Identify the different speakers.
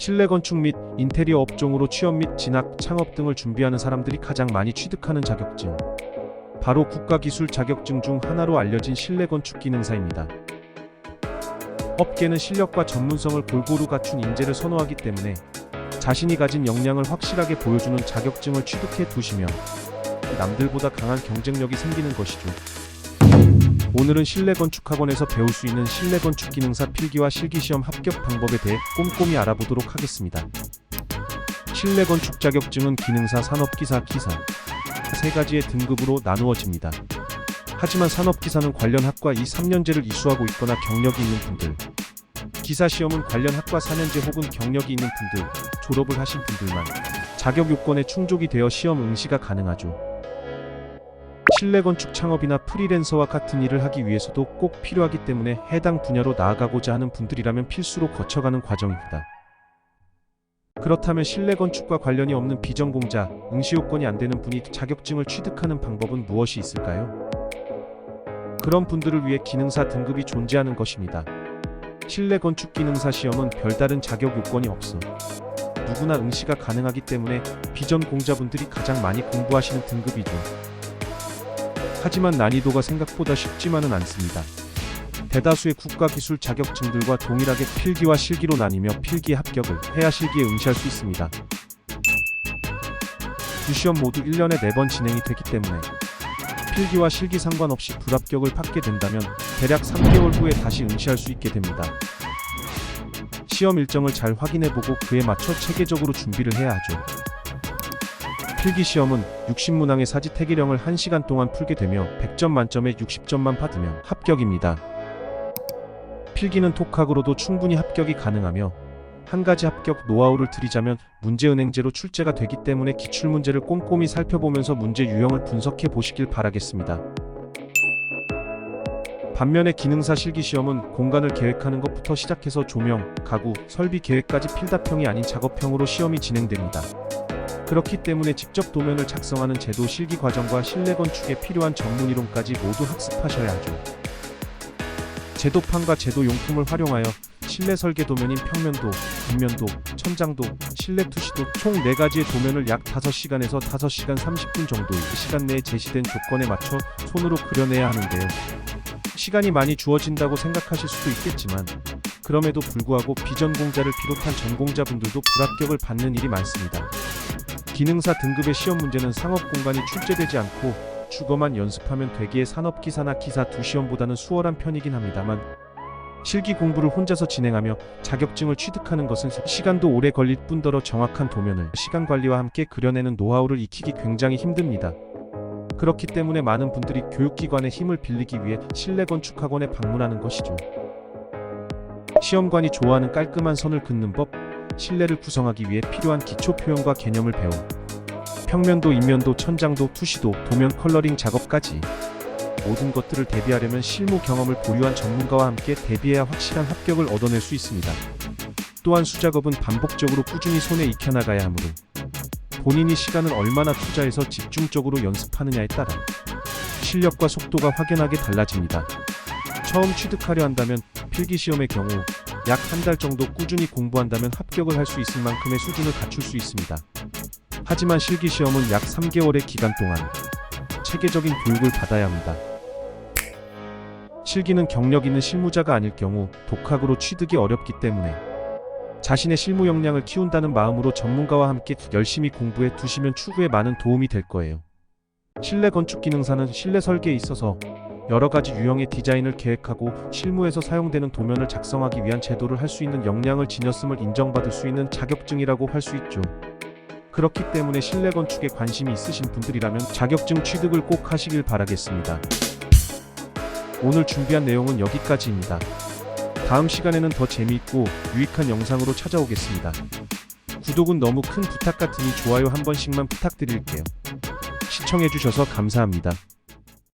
Speaker 1: 실내 건축 및 인테리어 업종으로 취업 및 진학, 창업 등을 준비하는 사람들이 가장 많이 취득하는 자격증. 바로 국가기술 자격증 중 하나로 알려진 실내 건축 기능사입니다. 업계는 실력과 전문성을 골고루 갖춘 인재를 선호하기 때문에 자신이 가진 역량을 확실하게 보여주는 자격증을 취득해 두시면 남들보다 강한 경쟁력이 생기는 것이죠. 오늘은 실내 건축학원에서 배울 수 있는 실내 건축 기능사 필기와 실기시험 합격 방법에 대해 꼼꼼히 알아보도록 하겠습니다. 실내 건축 자격증은 기능사, 산업기사, 기사 세 가지의 등급으로 나누어집니다. 하지만 산업기사는 관련 학과 2, 3년제를 이수하고 있거나 경력이 있는 분들, 기사 시험은 관련 학과 4년제 혹은 경력이 있는 분들, 졸업을 하신 분들만 자격 요건에 충족이 되어 시험 응시가 가능하죠. 실내 건축 창업이나 프리랜서와 같은 일을 하기 위해서도 꼭 필요하기 때문에 해당 분야로 나아가고자 하는 분들이라면 필수로 거쳐가는 과정입니다. 그렇다면 실내 건축과 관련이 없는 비전공자, 응시 요건이 안 되는 분이 자격증을 취득하는 방법은 무엇이 있을까요? 그런 분들을 위해 기능사 등급이 존재하는 것입니다. 실내 건축 기능사 시험은 별다른 자격 요건이 없어 누구나 응시가 가능하기 때문에 비전공자분들이 가장 많이 공부하시는 등급이죠. 하지만 난이도가 생각보다 쉽지만은 않습니다. 대다수의 국가 기술 자격증들과 동일하게 필기와 실기로 나뉘며 필기 합격을 해야 실기에 응시할 수 있습니다. 두 시험 모두 1년에 4번 진행이 되기 때문에 필기와 실기 상관없이 불합격을 받게 된다면 대략 3개월 후에 다시 응시할 수 있게 됩니다. 시험 일정을 잘 확인해보고 그에 맞춰 체계적으로 준비를 해야 하죠. 필기 시험은 60문항의 사지 태기령을 1시간 동안 풀게 되며 100점 만점에 60점만 받으면 합격입니다. 필기는 독학으로도 충분히 합격이 가능하며 한 가지 합격 노하우를 드리자면 문제은행제로 출제가 되기 때문에 기출문제를 꼼꼼히 살펴보면서 문제 유형을 분석해 보시길 바라겠습니다. 반면에 기능사 실기시험은 공간을 계획하는 것부터 시작해서 조명, 가구, 설비 계획까지 필답형이 아닌 작업형으로 시험이 진행됩니다. 그렇기 때문에 직접 도면을 작성하는 제도 실기 과정과 실내 건축에 필요한 전문 이론까지 모두 학습하셔야 하죠. 제도판과 제도 용품을 활용하여 실내 설계 도면인 평면도, 뒷면도, 천장도, 실내 투시도 총 4가지의 도면을 약 5시간에서 5시간 30분 정도의 시간 내에 제시된 조건에 맞춰 손으로 그려내야 하는데요. 시간이 많이 주어진다고 생각하실 수도 있겠지만 그럼에도 불구하고 비전공자를 비롯한 전공자분들도 불합격을 받는 일이 많습니다. 기능사 등급의 시험 문제는 상업 공간이 출제되지 않고 주거만 연습하면 되기에 산업기사나 기사 두 시험보다는 수월한 편이긴 합니다만 실기 공부를 혼자서 진행하며 자격증을 취득하는 것은 시간도 오래 걸릴 뿐더러 정확한 도면을 시간 관리와 함께 그려내는 노하우를 익히기 굉장히 힘듭니다. 그렇기 때문에 많은 분들이 교육기관의 힘을 빌리기 위해 실내 건축학원에 방문하는 것이죠. 시험관이 좋아하는 깔끔한 선을 긋는 법, 실내를 구성하기 위해 필요한 기초 표현과 개념을 배움, 평면도, 인면도, 천장도, 투시도, 도면 컬러링 작업까지 모든 것들을 대비하려면 실무 경험을 보유한 전문가와 함께 대비해야 확실한 합격을 얻어낼 수 있습니다. 또한 수작업은 반복적으로 꾸준히 손에 익혀나가야 하므로 본인이 시간을 얼마나 투자해서 집중적으로 연습하느냐에 따라 실력과 속도가 확연하게 달라집니다. 처음 취득하려 한다면 필기시험의 경우 약 한 달 정도 꾸준히 공부한다면 합격을 할 수 있을 만큼의 수준을 갖출 수 있습니다. 하지만 실기시험은 약 3개월의 기간 동안 체계적인 교육을 받아야 합니다. 실기는 경력 있는 실무자가 아닐 경우 독학으로 취득이 어렵기 때문에 자신의 실무 역량을 키운다는 마음으로 전문가와 함께 열심히 공부해 두시면 추후에 많은 도움이 될 거예요. 실내 건축 기능사는 실내 설계에 있어서 여러 가지 유형의 디자인을 계획하고 실무에서 사용되는 도면을 작성하기 위한 제도를 할 수 있는 역량을 지녔음을 인정받을 수 있는 자격증이라고 할 수 있죠. 그렇기 때문에 실내 건축에 관심이 있으신 분들이라면 자격증 취득을 꼭 하시길 바라겠습니다. 오늘 준비한 내용은 여기까지입니다. 다음 시간에는 더 재미있고 유익한 영상으로 찾아오겠습니다. 구독은 너무 큰 부탁 같으니 좋아요 한 번씩만 부탁드릴게요. 시청해주셔서 감사합니다.